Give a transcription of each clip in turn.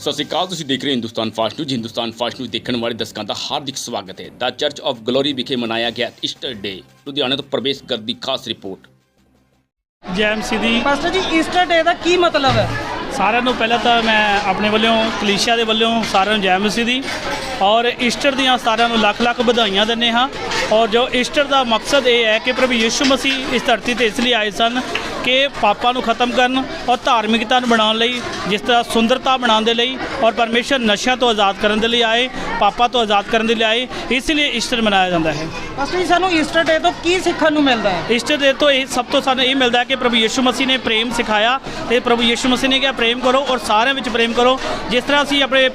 ਸਤਿ ਸ਼੍ਰੀ ਅਕਾਲ ਤੁਸੀਂ ਦੇਖ ਰਹੇ ਹੋ Hindustan fast news. Hindustan fast news ਦੇਖਣ ਵਾਲੇ ਦਰਸ਼ਕਾਂ ਦਾ ਹਾਰਦਿਕ ਸਵਾਗਤ ਹੈ। ਦਾ ਚਰਚ ਆਫ ਗਲੋਰੀ ਵਿਖੇ ਮਨਾਇਆ ਗਿਆ ਈਸਟਰ ਡੇ ਲੁਧਿਆਣਾ ਤੋਂ ਪ੍ਰਵੇਸ਼ ਕਰ ਦੀ ਖਾਸ ਰਿਪੋਰਟ। ਜੈਮਸੀ ਦੀ ਪਾਸਟਰ ਜੀ ਈਸਟਰ ਡੇ ਦਾ ਕੀ ਮਤਲਬ ਹੈ? ਸਾਰਿਆਂ ਨੂੰ ਪਹਿਲਾਂ ਤਾਂ ਮੈਂ ਆਪਣੇ ਵੱਲੋਂ ਕਲੀਸ਼ਾ ਦੇ ਵੱਲੋਂ ਸਾਰਿਆਂ ਨੂੰ ਜੈ ਮਸੀਹ ਦੀ ਔਰ ਈਸਟਰ ਦੀਆਂ ਸਾਰਿਆਂ ਨੂੰ ਲੱਖ ਲੱਖ ਵਧਾਈਆਂ ਦਿੰਦੇ ਹਾਂ। ਔਰ ਜੋ ਈਸਟਰ ਦਾ ਮਕਸਦ ਇਹ ਹੈ ਕਿ ਪ੍ਰਭੂ ਯਿਸੂ ਮਸੀਹ ਇਸ ਧਰਤੀ ਤੇ ਇਸ ਲਈ ਆਏ ਸਨ ਕਿ ਪਾਪਾਂ ਨੂੰ ਖਤਮ ਕਰਨ ਔਰ ਧਾਰਮਿਕਤਾ ਨੂੰ ਬਣਾਉਣ ਲਈ ਜਿਸ ਤਰ੍ਹਾਂ ਸੁੰਦਰਤਾ ਬਣਾਉਣ ਦੇ ਲਈ ਔਰ ਪਰਮੇਸ਼ਰ ਨਸ਼ਿਆਂ ਤੋਂ ਆਜ਼ਾਦ ਕਰਨ ਦੇ ਲਈ ਆਏ ਪਾਪਾਂ ਤੋਂ ਆਜ਼ਾਦ ਕਰਨ ਦੇ ਲਈ ਆਏ ਇਸ ਲਈ ਈਸਟਰ ਮਨਾਇਆ ਜਾਂਦਾ ਹੈ। ਜੀ ਸਾਨੂੰ ਈਸਟਰ ਡੇ ਤੋਂ ਕੀ ਸਿੱਖਣ ਨੂੰ ਮਿਲਦਾ ਹੈ? ਈਸਟਰ ਦੇ ਤੋਂ ਇਹ ਸਭ ਤੋਂ ਸਾਨੂੰ ਇਹ ਮਿਲਦਾ ਹੈ ਕਿ ਪ੍ਰਭੂ ਯਿਸੂ ਮਸੀਹ ਨੇ ਪ੍ਰੇਮ ਸਿਖਾਇਆ ਤੇ ਪ੍ਰਭੂ ਯਿਸੂ ਮਸੀਹ ਨੇ ਕਿਹਾ ਪ੍ਰੇਮ ਕਰੋ ਔਰ ਸਾਰਿਆਂ ਵਿੱਚ ਪ੍ਰੇਮ ਕਰੋ। ਜਿਸ ਤਰ੍ਹਾਂ ਅਸੀਂ ਆਪਣੇ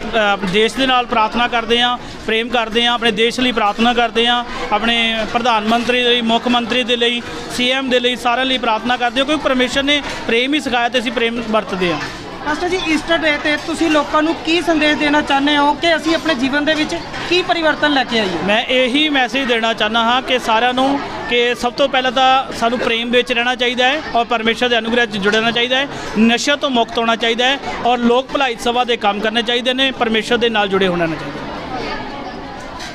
ਦੇਸ਼ ਦੇ ਨਾਲ ਪ੍ਰਾਰਥਨਾ ਕਰਦੇ ਹਾਂ ਪ੍ਰੇਮ ਕਰਦੇ ਹਾਂ ਆਪਣੇ ਦੇਸ਼ ਲਈ ਪ੍ਰਾਰਥਨਾ ਕਰਦੇ ਹਾਂ ਆਪਣੇ ਪ੍ਰਧਾਨ ਮੰਤਰੀ ਲਈ ਮੁੱਖ ਮੰਤਰੀ ਦੇ ਲਈ ਸੀਐਮ ਦੇ ਲਈ ਸਾਰਿਆਂ ਲਈ ਪ੍ਰਾਰਥਨਾ ਕਰਦੇ ਹਾਂ ਕਿਉਂਕਿ ਪਰਮੇਸ਼ਰ ਨੇ ਪ੍ਰੇਮ ਹੀ ਸਿਖਾਇਆ ਤੇ ਅਸੀਂ ਪ੍ਰੇਮ ਵਰਤਦੇ ਹਾਂ। ਪਾਸਟਰ ਜੀ ਈਸਟਰ ਡੇ ਤੇ ਤੁਸੀਂ ਲੋਕਾਂ ਨੂੰ ਕੀ ਸੰਦੇਸ਼ ਦੇਣਾ ਚਾਹੁੰਦੇ ਹੋ ਕਿ ਅਸੀਂ ਆਪਣੇ ਜੀਵਨ ਦੇ ਵਿੱਚ ਕੀ ਪਰਿਵਰਤਨ ਲੈ ਕੇ ਆਈਏ? ਮੈਂ ਇਹੀ ਮੈਸੇਜ ਦੇਣਾ ਚਾਹੁੰਦਾ ਹਾਂ ਕਿ ਸਾਰਿਆਂ ਨੂੰ ਕਿ ਸਭ ਤੋਂ ਪਹਿਲਾਂ ਤਾਂ ਸਾਨੂੰ ਪ੍ਰੇਮ ਵਿੱਚ ਰਹਿਣਾ ਚਾਹੀਦਾ ਹੈ ਔਰ ਪਰਮੇਸ਼ਰ ਦੇ ਅਨੁਗ੍ਰਹਿ 'ਚ ਜੁੜਨਾ ਚਾਹੀਦਾ ਹੈ ਨਸ਼ਿਆਂ ਤੋਂ ਮੁਕਤ ਹੋਣਾ ਚਾਹੀਦਾ ਹੈ ਔਰ ਲੋਕ ਭਲਾਈ ਸਭਾ ਦੇ ਕੰਮ ਕਰਨੇ ਚਾਹੀਦੇ ਨੇ ਪਰਮੇਸ਼ਰ ਦੇ ਨਾਲ ਜੁੜੇ ਹੋਣਾ ਚਾਹੀਦਾ।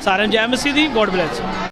ਸਾਰਿਆਂ ਨੂੰ ਜੈ ਮਸੀਹ ਦੀ ਗੋਡ ਬlesਸ